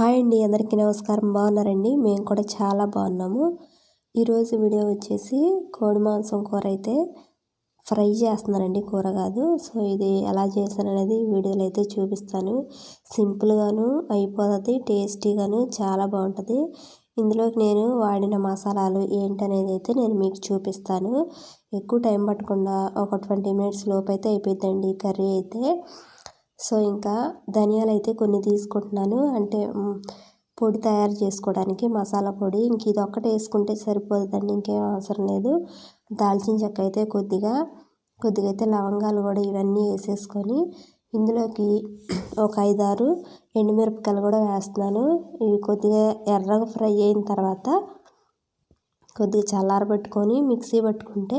Hi అండి అందరికీ నమస్కారం. బాగున్నారండి? మేము కూడా చాలా బాగున్నాము. ఈరోజు వీడియో వచ్చేసి కోడి మాంసం కూర అయితే ఫ్రై చేస్తున్నానండి కూర కాదు. సో ఇది ఎలా చేశాను అనేది వీడియోలో అయితే చూపిస్తాను. సింపుల్గాను అయిపోతుంది టేస్టీగాను చాలా బాగుంటుంది. ఇందులోకి నేను వాడిన మసాలాలు ఏంటనేది అయితే నేను మీకు చూపిస్తాను. ఎక్కువ టైం పట్టకుండా ఒక ట్వంటీ మినిట్స్ లోపు అయితే అయిపోద్దండి కర్రీ అయితే. సో ఇంకా ధనియాలు అయితే కొన్ని తీసుకుంటున్నాను. అంటే పొడి తయారు చేసుకోవడానికి మసాలా పొడి. ఇంక ఇది ఒక్కటే వేసుకుంటే సరిపోతుందండి ఇంకేం అవసరం లేదు. దాల్చిన చెక్క అయితే కొద్దిగా కొద్దిగా అయితే లవంగాలు కూడా ఇవన్నీ వేసేసుకొని ఇందులోకి ఒక ఐదారు ఎండుమిరపకాయలు కూడా వేస్తున్నాను. ఇవి కొద్దిగా ఎర్రగా ఫ్రై అయిన తర్వాత కొద్దిగా చల్లారబెట్టుకొని మిక్సీ పట్టుకుంటే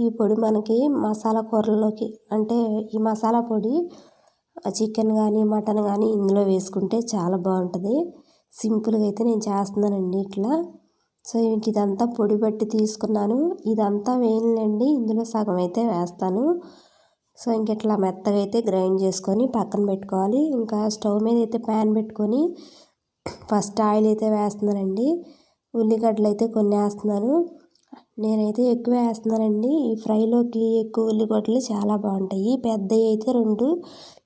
ఈ పొడి మనకి మసాలా కూరల్లోకి అంటే ఈ మసాలా పొడి చికెన్ కానీ మటన్ కానీ ఇందులో వేసుకుంటే చాలా బాగుంటుంది. సింపుల్గా అయితే నేను చేస్తున్నానండి ఇట్లా. సో ఇంక ఇదంతా పొడి పట్టి తీసుకున్నాను. ఇదంతా వేయలేండి ఇందులో సగం అయితే వేస్తాను. సో ఇంక ఇట్లా మెత్తగా అయితే గ్రైండ్ చేసుకొని పక్కన పెట్టుకోవాలి. ఇంకా స్టవ్ మీద అయితే ప్యాన్ పెట్టుకొని ఫస్ట్ ఆయిల్ అయితే వేస్తున్నానండి. ఉల్లిగడ్డలు అయితే కొన్ని వేస్తున్నాను. నేనైతే ఎక్కువ వేస్తున్నానండి. ఈ ఫ్రైలోకి ఎక్కువ ఉల్లిగడ్డలు చాలా బాగుంటాయి. పెద్దవి అయితే రెండు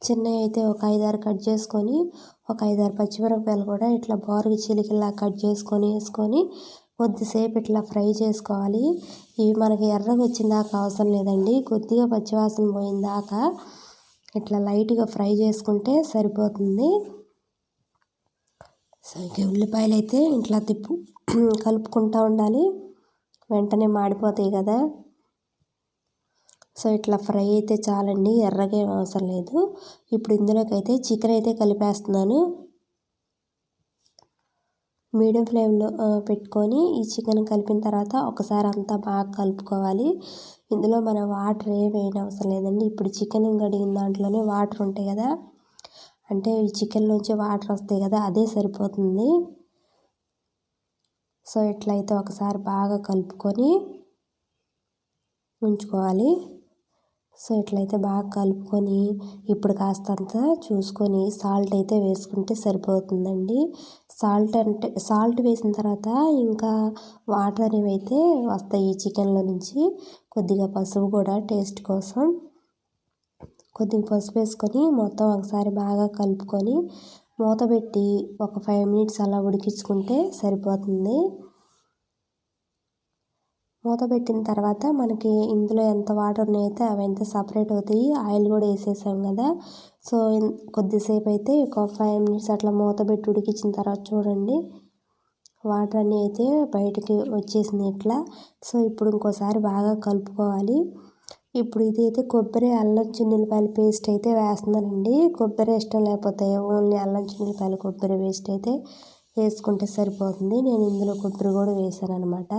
చిన్నవి అయితే ఒక ఐదారు కట్ చేసుకొని ఒక ఐదారు పచ్చిమిరపకాయలు కూడా ఇట్లా బారుగా చిలికిలా కట్ చేసుకొని వేసుకొని కొద్దిసేపు ఇట్లా ఫ్రై చేసుకోవాలి. ఇవి మనకి ఎర్రగా వచ్చిన దాకా అవసరం లేదండి. కొద్దిగా పచ్చివాసన పోయిన దాకా ఇట్లా లైట్గా ఫ్రై చేసుకుంటే సరిపోతుంది. సో ఉల్లిపాయలు అయితే ఇట్లా తిప్పు కలుపుకుంటూ ఉండాలి. వెంటనే మాడిపోతాయి కదా. సో ఇట్లా ఫ్రై అయితే చాలండి. ఎర్రగా ఏం అవసరం లేదు. ఇప్పుడు ఇందులోకి అయితే చికెన్ అయితే కలిపేస్తున్నాను. మీడియం ఫ్లేమ్లో పెట్టుకొని ఈ చికెన్ కలిపిన తర్వాత ఒకసారి అంతా బాగా కలుపుకోవాలి. ఇందులో మన వాటర్ ఏమైనా అవసరం లేదండి. ఇప్పుడు చికెన్ కడిగిన దాంట్లోనే వాటర్ ఉంటాయి కదా. అంటే ఈ చికెన్లోంచి వాటర్ వస్తాయి కదా అదే సరిపోతుంది. సో ఇట్లయితే ఒకసారి బాగా కలుపుకొని ఉంచుకోవాలి. సో ఇట్లయితే బాగా కలుపుకొని ఇప్పుడు కాస్తంత చూసుకొని సాల్ట్ అయితే వేసుకుంటే సరిపోతుందండి. సాల్ట్ అంటే సాల్ట్ వేసిన తర్వాత ఇంకా వాటర్ అనేవి అయితే వస్తాయి చికెన్లో నుంచి. కొద్దిగా పసుపు కూడా టేస్ట్ కోసం. కొద్దిగా పసుపు వేసుకొని మొత్తం ఒకసారి బాగా కలుపుకొని మూత పెట్టి ఒక ఫైవ్ మినిట్స్ అలా ఉడికించుకుంటే సరిపోతుంది. మూత పెట్టిన తర్వాత మనకి ఇందులో ఎంత వాటర్ ఉన్నాయైతే అవి ఎంత సపరేట్ అవుతాయి. ఆయిల్ కూడా వేసేసాం కదా. సో కొద్దిసేపు అయితే ఒక ఫైవ్ మినిట్స్ అట్లా మూత పెట్టి ఉడికించిన తర్వాత చూడండి. వాటర్ అన్నీ అయితే బయటికి వచ్చేసింది ఇట్లా. సో ఇప్పుడు ఇంకోసారి బాగా కలుపుకోవాలి. ఇప్పుడు ఇది అయితే కొబ్బరి అల్లం చిన్నులపాయల పేస్ట్ అయితే వేస్తున్నానండి. కొబ్బరి ఇష్టం లేకపోతే ఓన్లీ అల్లం చిన్నులపాయల కొబ్బరి పేస్ట్ అయితే వేసుకుంటే సరిపోతుంది. నేను ఇందులో కొబ్బరి కూడా వేసాను అనమాట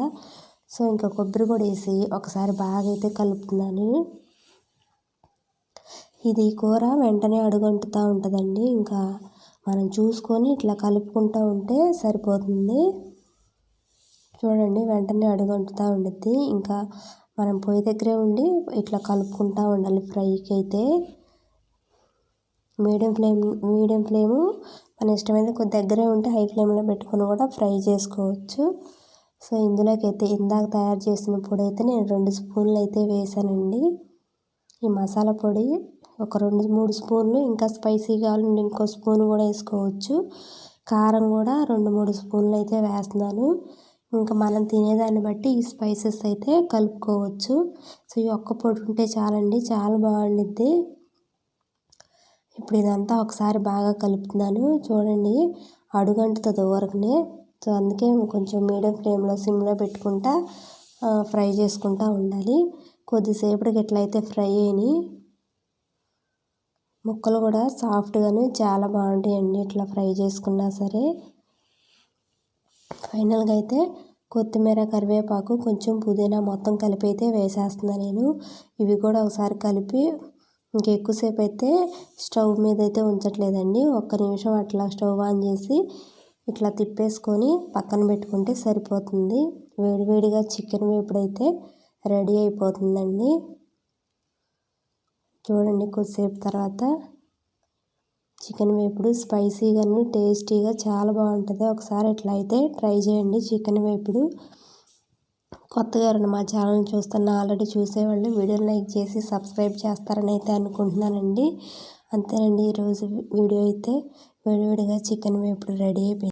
సో ఇంకా కొబ్బరి కూడా వేసి ఒకసారి బాగా అయితే కలుపుతున్నాను. ఇది కూర వెంటనే అడుగంటుతూ ఉంటుందండి. ఇంకా మనం చూసుకొని ఇట్లా కలుపుకుంటూ ఉంటే సరిపోతుంది. చూడండి వెంటనే అడుగంటుతూ ఉండుద్ది. ఇంకా మనం పొయ్యి దగ్గరే ఉండి ఇట్లా కలుపుకుంటూ ఉండాలి ఫ్రైకి అయితే మీడియం ఫ్లేమ్ మీడియం ఫ్లేము. మన ఇష్టమైతే కొద్ది దగ్గరే ఉంటే హై ఫ్లేమ్లో పెట్టుకొని కూడా ఫ్రై చేసుకోవచ్చు. సో ఇందులోకి అయితే ఇందాక తయారు చేసిన పొడి అయితే నేను రెండు స్పూన్లు అయితే వేసానండి. ఈ మసాలా పొడి ఒక రెండు మూడు స్పూన్లు ఇంకా స్పైసీ కావాలంటే ఇంకో స్పూన్ కూడా వేసుకోవచ్చు. కారం కూడా రెండు మూడు స్పూన్లు అయితే వేస్తున్నాను. ఇంకా మనం తినేదాన్ని బట్టి ఈ స్పైసెస్ అయితే కలుపుకోవచ్చు. సో ఈ ఒక్క పొడి ఉంటే చాలండి చాలా బాగుండిద్ది. ఇప్పుడు ఇదంతా ఒకసారి బాగా కలుపుతున్నాను. చూడండి అడుగంటుతుంది వరకునే సో అందుకే కొంచెం మీడియం ఫ్లేమ్లో సిమ్లో పెట్టుకుంటా ఫ్రై చేసుకుంటూ ఉండాలి. కొద్దిసేపటికి ఎట్లయితే ఫ్రై అయినాయి ముక్కలు కూడా సాఫ్ట్గాను చాలా బాగుంటాయండి. ఇట్లా ఫ్రై చేసుకున్నా సరే. ఫైనల్గా అయితే కొత్తిమీర కరివేపాకు కొంచెం పుదీనా మొత్తం కలిపి అయితే వేసేస్తున్నాను నేను. ఇవి కూడా ఒకసారి కలిపి ఇంకెక్కువసేపు అయితే స్టవ్ మీద అయితే ఉంచట్లేదండి. ఒక్క నిమిషం అట్లా స్టవ్ ఆన్ చేసి ఇట్లా తిప్పేసుకొని పక్కన పెట్టుకుంటే సరిపోతుంది. వేడివేడిగా చికెన్ వేపుడైతే రెడీ అయిపోతుందండి. చూడండి కొద్దిసేపు తర్వాత చికెన్ వేపుడు స్పైసీగాను టేస్టీగా చాలా బాగుంటుంది. ఒకసారి ఇట్లా అయితే ట్రై చేయండి. చికెన్ వేపుడు కొత్తగా ఎవరైనా మా ఛానల్ చూస్తున్న ఆల్రెడీ చూసేవాళ్ళు వీడియోని లైక్ చేసి సబ్స్క్రైబ్ చేస్తారని అయితే అనుకుంటున్నానండి. అంతేనండి ఈరోజు వీడియో అయితే వేడివేడిగా చికెన్ వేపుడు రెడీ అయిపోయింది.